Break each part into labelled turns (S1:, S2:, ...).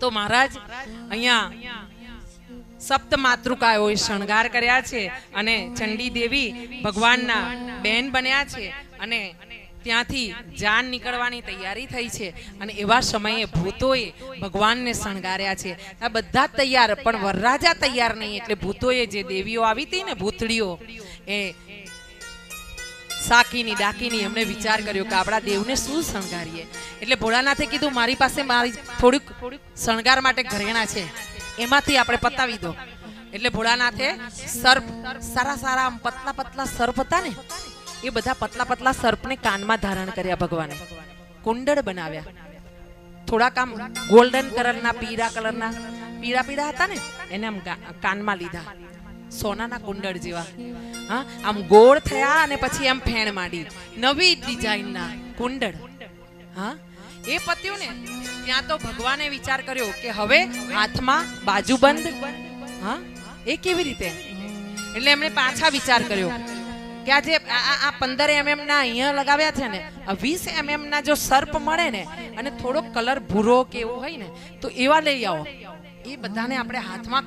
S1: તો મહારાજ, અહીંયા સપ્ત માતૃકાઓએ શણગાર કર્યા છે અને ચંડી દેવી ભગવાનના બેન બન્યા છે અને ત્યાંથી જાન નીકળવાની તૈયારી થઈ છે અને એવા સમયે ભૂતોએ ભગવાનને શણગાર્યા છે. આ બધા તૈયાર, પણ વરરાજા તૈયાર નહીં, એટલે ભૂતોએ જે દેવીઓ આવી હતી ને ભૂતળીઓ એ સાકીની, ડાકીની એમણે વિચાર કર્યો કે આપણા દેવને શું શણગારીએ? એટલે ભોળાનાથે કીધું, મારી પાસે મારી થોડુંક શણગાર માટે ઘરેણા છે. એમાંથી આપણે પતાવી દો. એટલે ભોળાનાથે સર્પ, સારા સારા આમ પતલા પતલા સર્પ હતા ને, એ બધા પતલા પતલા સર્પને કાનમાં ધારણ કર્યા ભગવાને. કુંડળ બનાવ્યા. થોડાક આમ ગોલ્ડન કલરના પીળા કલરના પીળા પીળા હતા ને, એને આમ કાનમાં લીધા. સોનાના કુંડળ જેવા. હા, આમ ગોળ થયા અને પછી આમ ફેણ માંડી. નવી ડિઝાઇનના કુંડળ. હા, એ પત્યું ને ત્યાં તો ભગવાને વિચાર કર્યો કે હવે હાથમાં બાજુબંધ હા, એ કેવી રીતે? એટલે એમણે પાછા વિચાર કર્યો કે આ આ- પંદર એમએમ ના અહીંયા લગાવ્યા છે ને વીસ એમએમ ના જો સર્પ મળે ને, અને થોડો કલર ભૂરો કે એવો હોય ને, તો એવા લઈ આવો. એ બધાને આપણે હાથમાં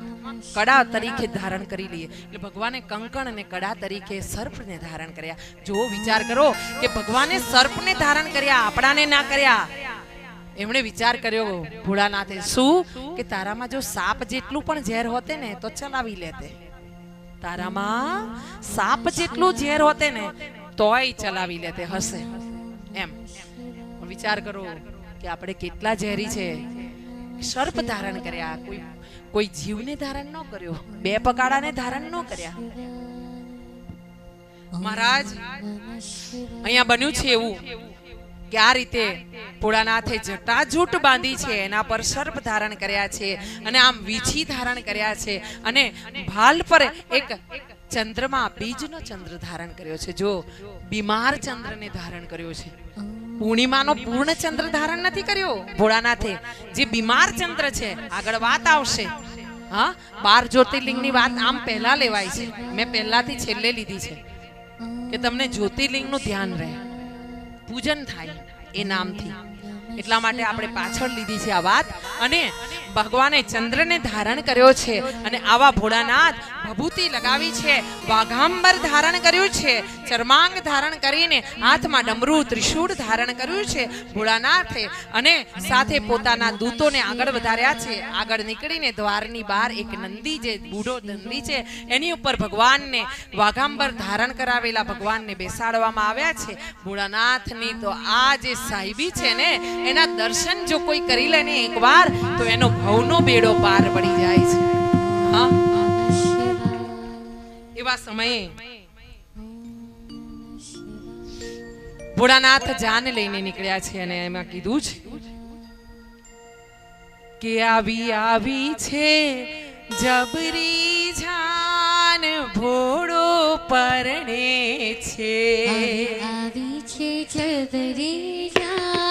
S1: કડા તરીકે ધારણ કરી લઈએ. એટલે ભગવાને કંકણ અને કડા તરીકે સર્પને ધારણ કર્યા. જો વિચાર કરો કે ભગવાને સર્પને ધારણ કર્યા, આપણાને ના કર્યા. એમણે વિચાર કર્યો, ભોળાનાથે, શું? કે તારામાં જો સાપ જેટલું પણ ઝેર હોતે ને, તો ચલાવી લેતે. તારામાં સાપ જેટલું ઝેર હોતે ને, તોય ચલાવી લેતે, હશે. એમ. વિચાર કરો કે આપણે કેટલા ઝેરી છે. સર્પ ધારણ કર્યા. કોઈ કોઈ જીવને ધારણ ન કર્યો. બે પગાડાને ધારણ ન કર્યા. મહારાજ, અહીંયા બન્યું છે એવું કે આ રીતે ભોળાનાથે જટાજૂટ બાંધી છે, એના પર સર્પ ધારણ કર્યા છે, અને આમ વીછી ધારણ કર્યા છે, અને ભાલ પર એક ચંદ્રમાં બીજનો ચંદ્ર ધારણ કર્યો છે. જો બીમાર ચંદ્રને ધારણ કર્યો છે. પૂર્ણિમાનો પૂર્ણ ચંદ્ર ધારણ નથી કર્યો? ભોળાનાથે, જે બીમાર ચંદ્ર છે, આગળ વાત આવશે. હા? બાર જ્યોતિર્લિંગની વાત આમ પહેલા લેવાય છે. મેં પહેલાથી છેલ્લે લીધી છે. કે તમને જ્યોતિર્લિંગનું ધ્યાન રહે. પૂજન થાય એ નામથી. એટલા માટે આપણે પાછળ લીધી છે આ વાત. અને ભગવાને ચંદ્રને ધારણ કર્યો છે અને આવા ભોળાનાથ ભભૂતિ લગાવી છે, વાઘાંબર ધારણ કર્યું છે, ચર્માંગ ધારણ કરીને હાથમાં ડમરુ ત્રિશૂળ ધારણ કર્યું છે ભોળાનાથે. અને સાથે પોતાના દૂતોને આગળ વધાર્યા છે. આગળ નીકળીને દ્વારની બહાર એક નંદી જે બૂઢો નંદી છે, એની ઉપર ભગવાનને વાઘાંબર ધારણ કરાવેલા ભગવાનને બેસાડવામાં આવ્યા છે. ભોળાનાથની તો આ જે સાહેબી છે ને એના દર્શન જો કોઈ કરી લે ને એકવાર, તો એનો ભવનો બેડો પાર પડી જાય છે. એવા સમયે ભોળાનાથ જાન લઈને નીકળ્યા છે અને એમાં કીધું છે કે આવી આવી છે જબરી જાન ભોળો પરણે છે. આવી છે જબરી જાન